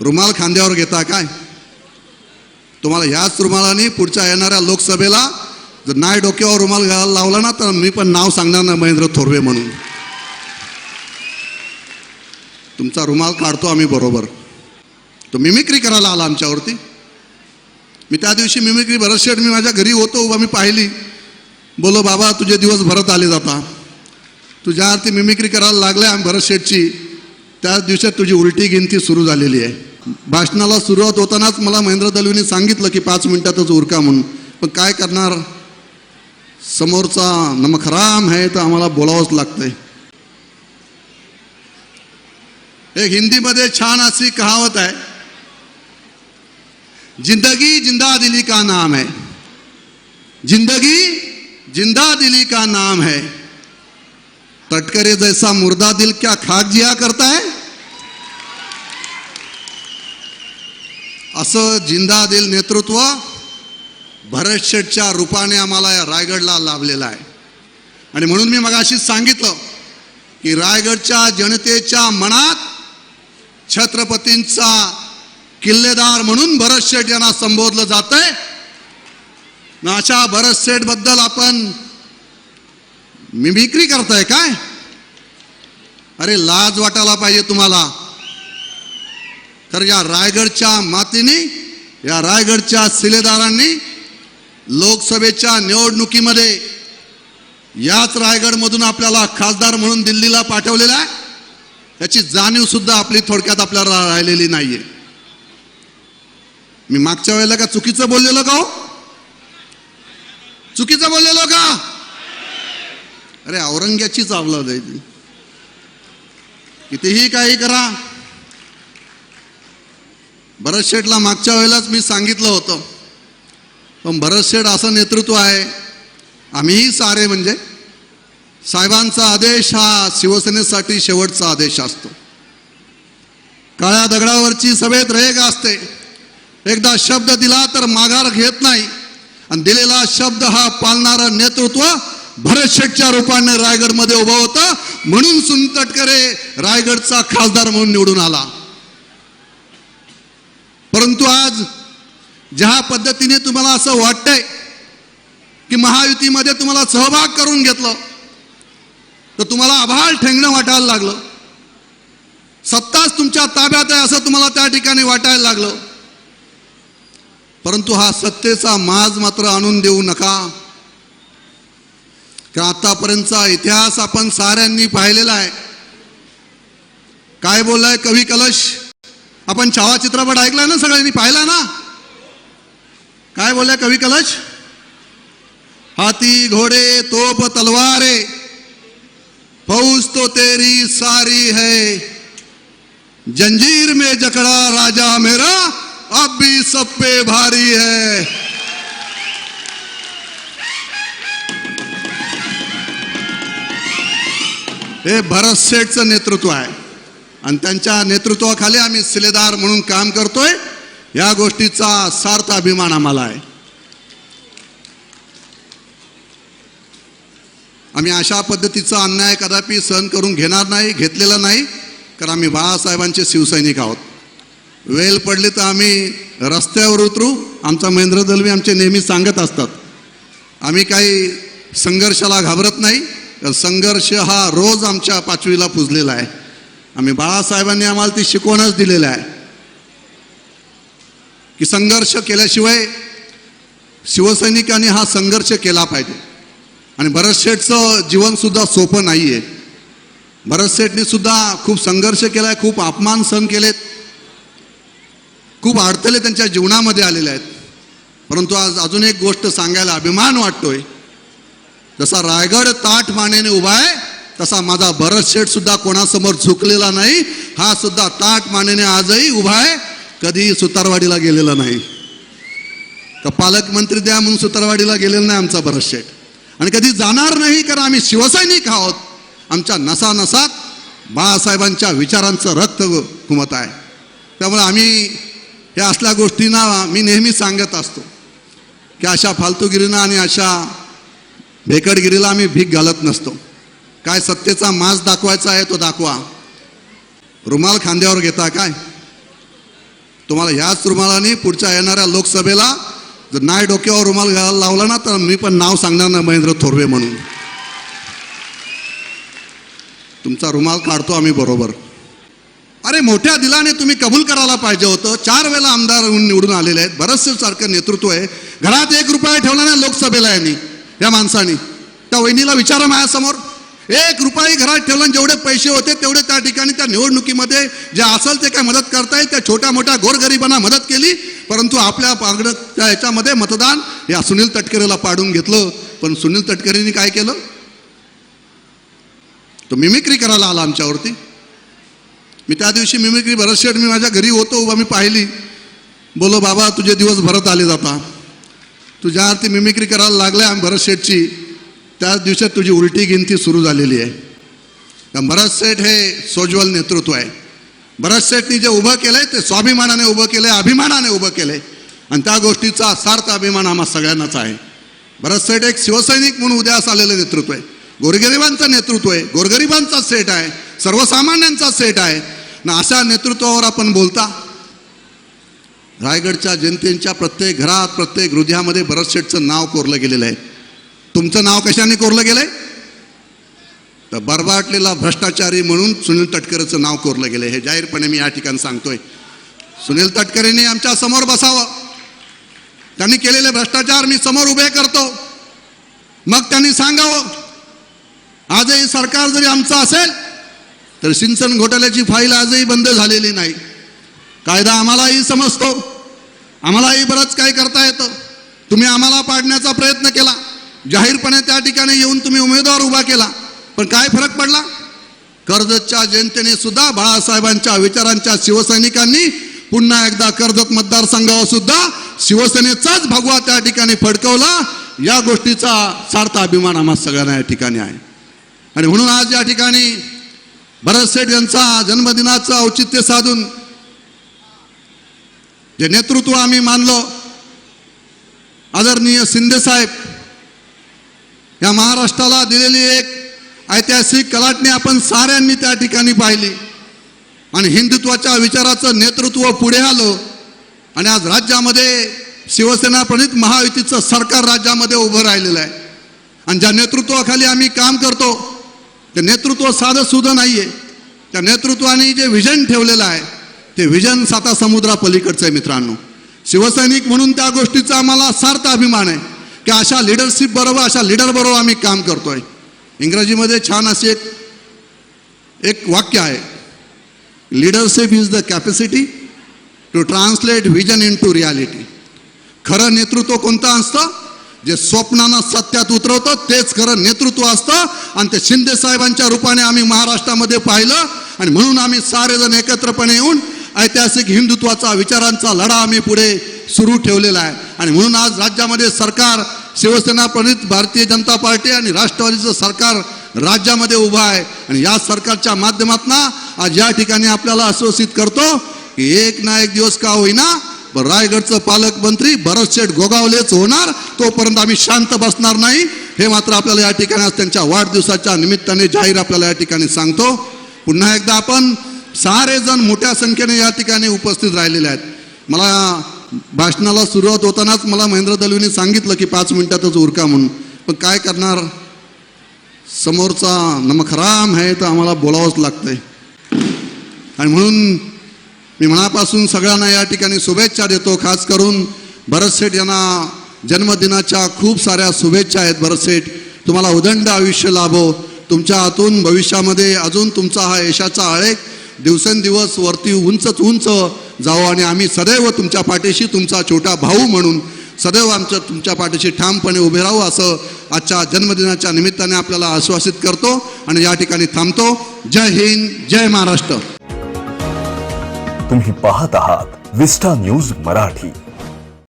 रुमाल खांद्यावर घेता काय? तुम्हाला ह्याच रुमालाने पुढच्या येणाऱ्या लोकसभेला जर नाही डोक्यावर रुमाल घालायला लावला ना तर मी पण नाव सांगणार ना महेंद्र थोरवे म्हणून. तुमचा रुमाल काढतो आम्ही बरोबर. तो मिमिक्री करायला आला आमच्यावरती. मी त्या दिवशी मिमिक्री भरत शेठ मी माझ्या घरी होतो उभा मी पाहिली. बोलो बाबा तुझे दिवस भरत आले जाता तुझ्या आरती मिमिक्री करायला लागल्या भरत शेठची. त्याच दिवसात तुझी उलटी गिनती सुरू झालेली आहे. भाषणाला सुरुवात होतानाच मला महेंद्र दलवीने सांगितलं की पाच मिनिटातच उरका म्हणून. पण काय करणार? समोरचा नमखराम आहे तर आम्हाला बोलावंच लागतंय. एक हिंदीमध्ये छान अशी कहावत आहे जिंदगी जिंदा दिली का नाम है? जिंदगी जिंदा दिली का नाम है? तटकरे जैसा मुर्दा दिल क्या खाक जिया करता है? असं जिंदादिल नेतृत्व भरत शेठच्या रूपाने आम्हाला या रायगडला लाभलेलं आहे. आणि म्हणून मी मगाशीच सांगितलं की रायगडच्या जनतेच्या मनात छत्रपतींचा किल्लेदार म्हणून भरत शेठ यांना संबोधलं जात आहे अशा भरत शेठबद्दल आपण मिमिक्री करताय काय? अरे लाज वाटायला पाहिजे तुम्हाला. तर या रायगडच्या मातीने या रायगडच्या सिलेदारांनी लोकसभेच्या निवडणुकीमध्ये याच रायगडमधून आपल्याला खासदार म्हणून दिल्लीला पाठवलेला आहे. याची जाणीव सुद्धा आपली थोडक्यात आपल्याला राहिलेली नाहीये. मी मागच्या वेळेला का चुकीचं बोललेलो का हो? चुकीचं बोललेलो का? अरे औरंग्याचीच अवलाद जायची कितीही काही करा भरत शेठला मागच्या वेळेलाच मी सांगितलं होतं. पण भरत शेठ असं नेतृत्व आहे. आम्हीही सारे म्हणजे साहेबांचा आदेश हा शिवसेनेसाठी शेवटचा आदेश असतो. काळ्या दगडावरची सभेत रेग असते. एकदा शब्द दिला तर माघार घेत नाही. आणि दिलेला शब्द हा पालणारं नेतृत्व भरत शेठच्या रूपाने रायगडमध्ये उभं होतं. म्हणून सुनतटकरे रायगडचा खासदार म्हणून निवडून आला. परंतु आज ज्या पद्धतीने तुम्हाला असं वाटतंय की महायुतीमध्ये तुम्हाला सहभाग करून घेतलं तर तुम्हाला आभाळ ठेंगणं वाटायला लागलं. सत्ताच तुमच्या ताब्यात आहे असं तुम्हाला त्या ठिकाणी वाटायला लागलं. परंतु हा सत्तेचा माज मात्र आणून देऊ नका. कारण आतापर्यंतचा इतिहास आपण साऱ्यांनी पाहिलेला आहे. काय बोललाय कवी कलश? आपण छावा चित्रपट ऐकलाय ना सगळ्यांनी पाहिला ना? काय बोलल्या कवी कलश? हाती घोडे तोप तलवारे पौस तो तेरी सारी है। जंजीर में जकड़ा राजा मेरा अब भी सब पे भारी है। हे भरत शेठचं नेतृत्व आहे। आणि त्यांच्या नेतृत्वाखाली आम्ही सिलेदार म्हणून काम करतोय. या गोष्टीचा सार्थ अभिमान आम्हाला आहे. आम्ही अशा पद्धतीचा अन्याय कदापि सहन करून घेणार नाही घेतलेला नाही कारण आम्ही बाळासाहेबांचे शिवसैनिक आहोत. वेल पडली तर आम्ही रस्त्यावर उतरू आमचा महेंद्र दलवी आमचे नेहमी सांगत असतात. आम्ही काही संघर्षाला घाबरत नाही तर संघर्ष हा रोज आमच्या पाचवीला पुजलेला आहे. आम्ही बाळासाहेबांनी आम्हाला ती शिकवणच दिलेलं आहे. की संघर्ष केल्याशिवाय शिवसैनिकांनी हा संघर्ष केला पाहिजे. आणि भरत शेठचं जीवनसुद्धा सोपं नाही आहे भरतशेठने सुद्धा खूप संघर्ष केला आहे खूप अपमान सहन केलेत. खूप अडथळे त्यांच्या जीवनामध्ये आलेले आहेत. परंतु आज अजून एक गोष्ट सांगायला अभिमान वाटतोय. जसा रायगड ताठ मानेने उभा आहे तसा माझा भरत शेठ सुद्धा कोणासमोर झुकलेला नाही. हा सुद्धा ताट मानेने आजही उभा आहे. कधी सुतारवाडीला गेलेला नाही. तर पालकमंत्री द्या म्हणून सुतारवाडीला गेलेला नाही आमचा भरत शेठ. आणि कधी जाणार नाही कारण आम्ही शिवसैनिक आहोत. आमच्या नसानसात बाळासाहेबांच्या विचारांचं रक्त घुमत आहे. त्यामुळे आम्ही या असल्या गोष्टींना मी नेहमी सांगत असतो. की अशा फालतूगिरीनं आणि अशा भेकडगिरीला आम्ही भीक घालत नसतो. काय सत्तेचा मास दाखवायचा आहे तो दाखवा. रुमाल खांद्यावर घेता काय? तुम्हाला ह्याच रुमालाने पुढच्या येणाऱ्या लोकसभेला जर नाही डोक्यावर रुमाल घालायला लावला ना तर मी पण नाव सांगणार ना महेंद्र थोरवे म्हणून. तुमचा रुमाल काढतो आम्ही बरोबर. अरे मोठ्या दिलाने तुम्ही कबूल करायला पाहिजे होतं. चार वेळेला आमदार होऊन निवडून आलेले आहेत. बरंचसे सारखं नेतृत्व आहे. घरात एक रुपया ठेवला ना लोकसभेला यांनी या माणसाने. त्या वहिनीला विचारा माझ्यासमोर. एक रुपयाही घरात ठेवला जेवढे पैसे होते तेवढे त्या ठिकाणी त्या निवडणुकीमध्ये जे असेल ते काय मदत करता येईल त्या छोट्या मोठ्या गोरगरिबांना मदत केली परंतु आपल्या पागड त्या ह्याच्यामध्ये मतदान या सुनील तटकरेला पाडून घेतलं. पण सुनील तटकरेंनी काय केलं? तो मिमिक्री करायला आला आमच्यावरती. मी त्या दिवशी मिमिक्री भरतशेठ मी माझ्या घरी होतो उभा मी पाहिली. बोलो बाबा तुझे दिवस भरत आले जाता तुझ्यावरती मिमिक्री करायला लागल्या भरतशेठची. त्याच दिवसात तुझी उलटी गिनती सुरू झालेली आहे. भरत सेठ हे सोज्वल नेतृत्व आहे. भरत सेठनी जे उभं केलंय ते स्वाभिमानाने उभं केलंय अभिमानाने उभं केलंय. आणि त्या गोष्टीचा सार्थ अभिमान आम्हा सगळ्यांनाच आहे. भरत सेठ एक शिवसैनिक म्हणून उद्यास आलेलं नेतृत्व आहे. गोरगरिबांचं नेतृत्व आहे. गोरगरिबांचा सेट आहे. सर्वसामान्यांचा सेट आहे. ना अशा नेतृत्वावर आपण बोलता? रायगडच्या जनतेच्या प्रत्येक घरात प्रत्येक हृदयामध्ये भरत शेठचं नाव कोरलं गेलेलं आहे. तुमचं नाव कशाने कोरलं गेलंय? तर बरबाटलेला भ्रष्टाचारी म्हणून सुनील तटकरेचं नाव कोरलं गेलं हे जाहीरपणे मी या ठिकाणी सांगतोय. सुनील तटकरेने आमच्यासमोर बसावं. त्यांनी केलेले भ्रष्टाचार मी समोर उभे करतो. मग त्यांनी सांगावं आजही सरकार जरी आमचं असेल तर सिंचन घोटाळ्याची फाईल आजही बंद झालेली नाही. कायदा आम्हालाही समजतो. आम्हालाही बरंच काही करता येतं. तुम्ही आम्हाला पाडण्याचा प्रयत्न केला. जाहीरपणे त्या ठिकाणी येऊन तुम्ही उमेदवार उभा केला. पण काय फरक पडला? कर्जतच्या जनतेने सुद्धा बाळासाहेबांच्या विचारांच्या शिवसैनिकांनी पुन्हा एकदा कर्जत मतदारसंघावर सुद्धा शिवसेनेचाच भगवा त्या ठिकाणी फडकवला. या गोष्टीचा सार्थ अभिमान आम्हा सगळ्यांना या ठिकाणी आहे. आणि म्हणून आज या ठिकाणी भरत शेठ यांचा जन्मदिनाचं औचित्य साधून जे नेतृत्व आम्ही मानलो आदरणीय शिंदे साहेब या महाराष्ट्राला दिलेली एक ऐतिहासिक कलाटणी आपण साऱ्यांनी त्या ठिकाणी पाहिली. आणि हिंदुत्वाच्या विचाराचं नेतृत्व पुढे आलं. आणि आज राज्यामध्ये शिवसेना प्रणित महायुतीचं सरकार राज्यामध्ये उभं राहिलेलं आहे. आणि ज्या नेतृत्वाखाली आम्ही काम करतो ते नेतृत्व साधं सुद्धा नाही आहे त्या नेतृत्वाने जे विजन ठेवलेलं आहे ते विजन साता समुद्रापलीकडचं आहे मित्रांनो. शिवसैनिक म्हणून त्या गोष्टीचा आम्हाला सार्थ अभिमान आहे. की अशा लिडरशिप बरोबर अशा लिडर बरोबर आम्ही काम करतोय. इंग्रजीमध्ये छान असे एक एक वाक्य आहे. Leadership is the capacity to translate vision into reality खरं नेतृत्व कोणतं असतं? जे स्वप्नानं सत्यात उतरवतं तेच खरं नेतृत्व असतं. आणि ते शिंदे साहेबांच्या रूपाने आम्ही महाराष्ट्रामध्ये पाहिलं. आणि म्हणून आम्ही सारेजण एकत्रपणे येऊन ऐतिहासिक हिंदुत्वाचा विचारांचा लढा आम्ही पुढे सुरू ठेवलेला आहे. आणि म्हणून आज राज्यामध्ये सरकार शिवसेना प्रणित भारतीय जनता पार्टी आणि राष्ट्रवादीचं सरकार राज्यामध्ये उभं आहे. आणि या सरकारच्या माध्यमातून आज या ठिकाणी आपल्याला आश्वासित करतो की एक ना एक दिवस का होईना पण रायगडचं पालकमंत्री भरत शेठ गोगावलेच होणार तोपर्यंत आम्ही शांत बसणार नाही. हे मात्र आपल्याला या ठिकाणी आज त्यांच्या वाढदिवसाच्या निमित्ताने जाहीर आपल्याला या ठिकाणी सांगतो. पुन्हा एकदा आपण सारे जण मोठ्या संख्येने या ठिकाणी उपस्थित राहिलेले आहेत. मला भाषणाला सुरुवात होतानाच मला महेंद्र दलवीने सांगितलं की पाच मिनिटातच उरका म्हणून. पण काय करणार? समोरचा नमखराम आहे तर आम्हाला बोलावंच लागतंय. आणि म्हणून मी मनापासून सगळ्यांना या ठिकाणी शुभेच्छा देतो. खास करून भरत शेठ यांना जन्मदिनाच्या खूप साऱ्या शुभेच्छा आहेत. भरत शेठ तुम्हाला उदंड आयुष्य लाभो. तुमच्या हातून भविष्यामध्ये अजून तुमचा हा यशाचा आळेख दिवसेंदिवस वरती उंचच उंच जावो आणि आम्ही सदैव तुमच्या पाठीशी तुमचा छोटा भाऊ म्हणून सदैव आमच्या तुमच्या पाठीशी ठामपणे उभे राहू असं आजच्या जन्मदिनाच्या निमित्ताने आपल्याला आश्वासित करतो आणि या ठिकाणी थांबतो. जय हिंद जय महाराष्ट्र. तुम्ही पाहत आहात विस्टा न्यूज मराठी.